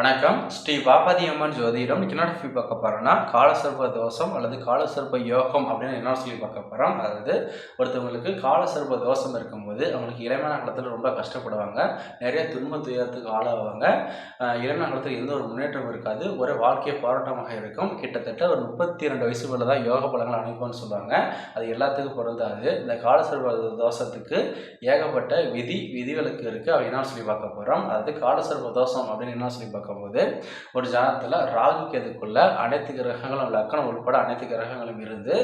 வணக்கம். ஸ்ரீ பாபாதி அம்மன் ஜோதிடம் என்ன டிஃபி பார்க்க போகிறோம்னா காலசர்ப தோஷம் அல்லது காலசர்ப யோகம் அப்படின்னு என்ன சொல்லி பார்க்க போகிறோம் அதாவது ஒருத்தவங்களுக்கு காலசர்ப தோஷம் இருக்கும்போது அவங்களுக்கு இளமையான காலத்தில் ரொம்ப கஷ்டப்படுவாங்க. நிறைய துன்ப துயரத்துக்கு ஆளாவாங்க. இளமையான காலத்தில் எந்த ஒரு முன்னேற்றம் இருக்காது. ஒரு வாழ்க்கையை போராட்டமாக இருக்கும். கிட்டத்தட்ட ஒரு முப்பத்தி ரெண்டு வயசு மேலே தான் யோக பலங்கள் அனுப்பும்னு சொல்லுவாங்க. அது எல்லாத்துக்கும் பொருந்தாது இந்த காலசர்ப தோஷத்துக்கு ஏகப்பட்ட விதி விதிவிலக்கு இருக்குது அவ என்ன சொல்லி பார்க்க போகிறோம் அதாவது காலசர்ப தோஷம் அப்படின்னு என்ன சொல்லி பார்க்கும்போது ஒரு ஜாதகத்தில் ராகு கேதுக்குள்ள அனைத்து கிரகங்களும் லக்கணம் உட்பட அனைத்து கிரகங்களும் இருந்து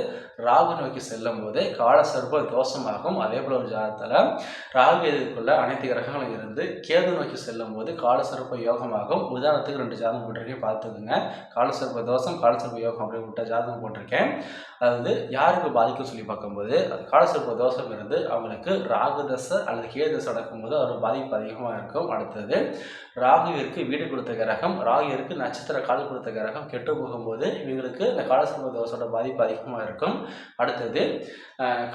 ராகு நோக்கி செல்லும் போது காலசர்ப தோஷமாகும். அதே போல் ஒரு ஜாதகத்தில் ராகு கேதுக்குள்ள அனைத்து கிரகங்களும் இருந்து கேது நோக்கி செல்லும் போது காலசர்ப யோகமாகும். உதாரணத்துக்கு ரெண்டு ஜாதகம் போட்டிருக்கேன் பார்த்துக்குங்க. காலசர்ப தோஷம் காலசர்ப யோகம் அப்படின்னு விட்ட ஜாதகம் போட்டிருக்கேன். அதாவது யாருக்கு பாதிக்கும் சொல்லி பார்க்கும்போது அது காலசிற்ப தோஷம் இருந்து அவங்களுக்கு ராகு தசை அல்லது கேதசை நடக்கும்போது அவர் பாதிப்பு அதிகமாக இருக்கும். அடுத்தது ராகுவிற்கு வீடு கொடுத்த கிரகம் ராகுவிற்கு நட்சத்திர கால் கொடுத்த கிரகம் கெட்டு போகும்போது இவங்களுக்கு இந்த காலசிற்ப தோஷோட பாதிப்பு அதிகமாக இருக்கும். அடுத்தது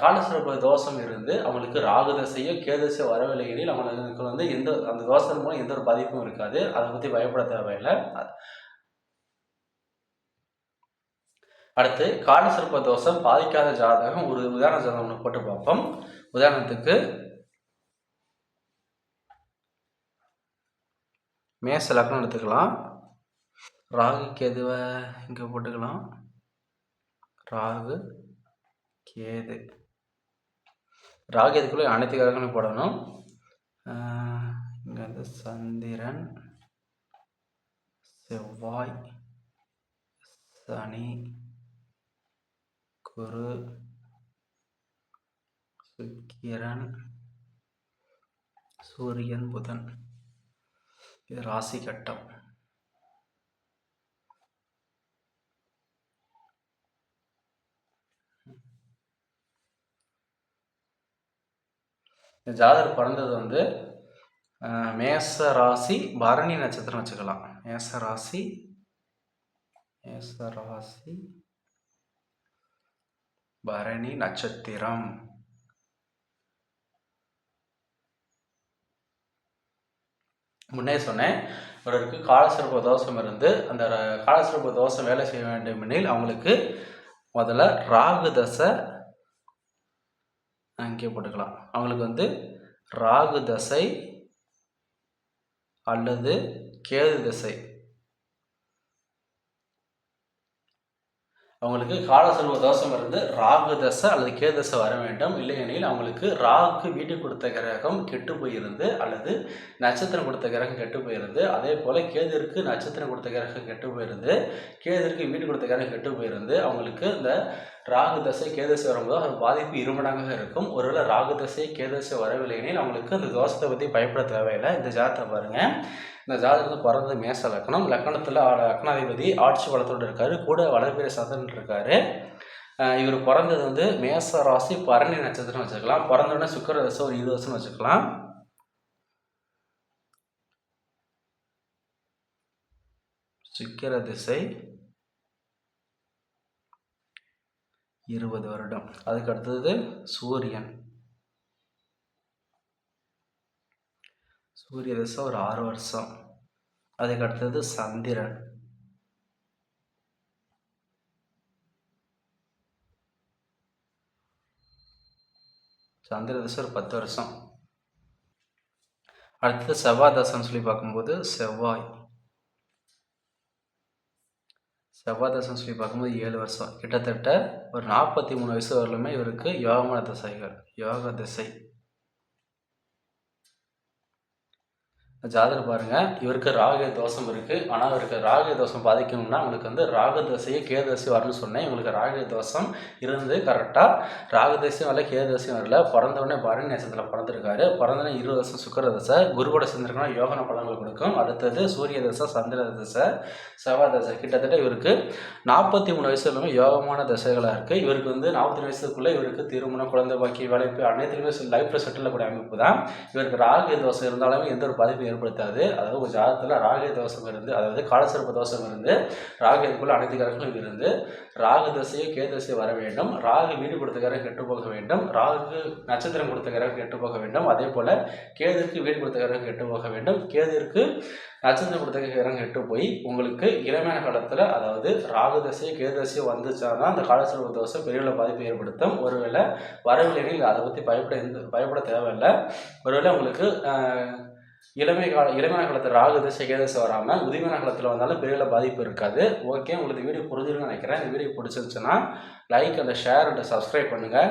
காலசிற்ப தோஷம் இருந்து அவங்களுக்கு ராகு தசையோ கேதசையோ வரவில்லை எனில் அவங்களுக்கு வந்து எந்த அந்த தோஷத்தின் மூலம் எந்த ஒரு பாதிப்பும் இருக்காது. அதை பற்றி பயப்பட தேவையில்லை. அடுத்து காலசர்ப தோஷம் பாதிக்காத ஜாதகம் ஒரு உதாரண ஜாதகம் ஒன்று போட்டு பார்ப்போம். உதாரணத்துக்கு மேச லக்னம் எடுத்துக்கலாம். ராகு கேதுவை இங்கே போட்டுக்கலாம். ராகு கேது. ராகு கேதுக்குள்ளே அனைத்து கிரகங்களும் போடணும். இங்கே வந்து சந்திரன் செவ்வாய் சனி குரு சுக்கிரன் சூரியன் புதன். இது ராசி கட்டம். இந்த ஜாதகர் பிறந்தது வந்து மேச ராசி பரணி நட்சத்திரம் வச்சுக்கலாம். மேச ராசி மேச ராசி பரணி நட்சத்திரம். முன்னே சொன்னேன் இவருக்கு காலசிறப்பு தோஷம் இருந்து அந்த காலசிறப்பு தோஷம் வேலை செய்ய வேண்டும் எனில் அவங்களுக்கு முதல்ல ராகு தசை அங்கே போட்டுக்கலாம். அவங்களுக்கு வந்து ராகு தசை அல்லது கேது தசை. அவங்களுக்கு காலசர்வ தோஷம் இருந்து ராகு தசை அல்லது கேதசை தசை வர வேண்டும். இல்லையெனில் அவங்களுக்கு ராகுக்கு வீட்டு கொடுத்த கிரகம் கெட்டு போயிருந்து அல்லது நட்சத்திரம் கொடுத்த கிரகம் கெட்டு போயிருந்து அதே போல் கேதிற்கு நட்சத்திரம் கொடுத்த கிரகம் கெட்டு போயிருந்து கேதிற்கு வீட்டு கொடுத்த கிரகம் கெட்டு போயிருந்து அவங்களுக்கு இந்த ராகு தசை கேதசை வரும்போது அது பாதிப்பு இருமடங்காக இருக்கும். ஒருவேளை ராகு தசை கேதசை வரவில்லை எனில் அவங்களுக்கு இந்த தோஷத்தை பற்றி பயப்பட தேவையில்லை. இந்த ஜாதகத்தை பாருங்கள் இந்த ஜாதகத்தில் பிறந்தது மேச லக்னம் லக்னத்தில் லக்னாதிபதி ஆட்சி வளத்தோடு இருக்காரு. கூட வளர்பிறை சந்திரன் இருக்காரு. இவர் பிறந்தது வந்து மேச ராசி பரணி நட்சத்திரம் வச்சுக்கலாம். பிறந்தோடனே சுக்கர தசை ஒரு இருபது வருஷம் வச்சுக்கலாம். சுக்கிர திசை இருபது வருடம். அதுக்கு அடுத்தது சூரியன். சூரிய தசை ஒரு ஆறு வருஷம். அதுக்கு அடுத்தது சந்திரன். சந்திர தசை ஒரு பத்து வருஷம். அடுத்தது செவ்வாய் தசைன்னு சொல்லி பார்க்கும்போது செவ்வாய். செவ்வாய் தசைன்னு சொல்லி பார்க்கும்போது ஏழு வருஷம். கிட்டத்தட்ட ஒரு நாற்பத்தி மூணு வயசு வரலுமே இவருக்கு யோகமான தசைகள் யோக திசை ஜாதகம் பாருங்க. இவருக்கு ராக தோஷம் இருக்கு. ஆனால் இவருக்கு ராக தோஷம் பாதிக்கணும்னா உங்களுக்கு வந்து ராக தசையை கேதசை வரணும்னு சொன்னேன். இவங்களுக்கு ராக தோஷம் இருந்து கரெக்டாக ராக தசையும் வரல கேதசையும் வரல பிறந்தவொடனே பரணி நேசத்தில் பிறந்திருக்காரு. பிறந்தோடனே இருபது வருஷம் சுக்கர தசை குருவோட சேர்ந்திருக்கணும் யோகன பலன்கள் கொடுக்கும். அடுத்தது சூரிய தசை சந்திர தசை செவ்வாய் தசை. கிட்டத்தட்ட இவருக்கு நாற்பத்தி மூணு வயசு யோகமான தசைகளாக இருக்குது இவருக்கு வந்து நாற்பத்தி வயசுக்குள்ளே இவருக்கு திருமணம் குழந்தை பாக்கி வேலைப்பு அனைத்துலையுமே லைஃப்பில் செட்டில் கூடிய அமைப்பு தான். இவருக்கு ராக தோசை இருந்தாலுமே எந்த ஒரு பாதிப்பும் ஏற்படுத்தாது. அதாவது உங்கள் ஜாதகத்தில் ராக தோஷம் இருந்து அதாவது காலசிறப்பு தோஷம் இருந்து ராகு இதுக்குள்ள அனைத்து கிரகங்களும் இருந்து ராகு தசையோ கே தசையோ வர வேண்டும். ராகு வீடு கொடுத்த கிரகம் கெட்டு போக வேண்டும். ராகுக்கு நட்சத்திரம் கொடுத்த கிரகம் கெட்டு போக வேண்டும். அதே போல் கேதுக்கு வீடு கொடுத்த கிரகம் கெட்டு போக வேண்டும். கேதிற்கு நட்சத்திரம் கொடுத்த கிரகம் கெட்டு போய் உங்களுக்கு இளமையான காலத்தில் அதாவது ராகு தசையோ கேது தசையோ வந்துச்சாதான் அந்த காலசிறப்பு தோஷம் பெரிய பாதிப்பு ஏற்படுத்தும். ஒருவேளை வரவில்லைன்னு அதை பற்றி பயப்பட எந்த பயப்பட தேவையில்லை. ஒருவேளை உங்களுக்கு இளமை கால இளமையான காலத்தில் ராகு திசை கேதசை வராமல் முதுமையான காலத்தில் வந்தாலும் பெரிய பாதிப்பு இருக்காது. ஓகே உங்களுக்கு வீடியோ புரிஞ்சிருக்குன்னு நினைக்கிறேன். இந்த வீடியோ பிடிச்சிருந்துச்சுன்னா like and share and subscribe பண்ணுங்கள்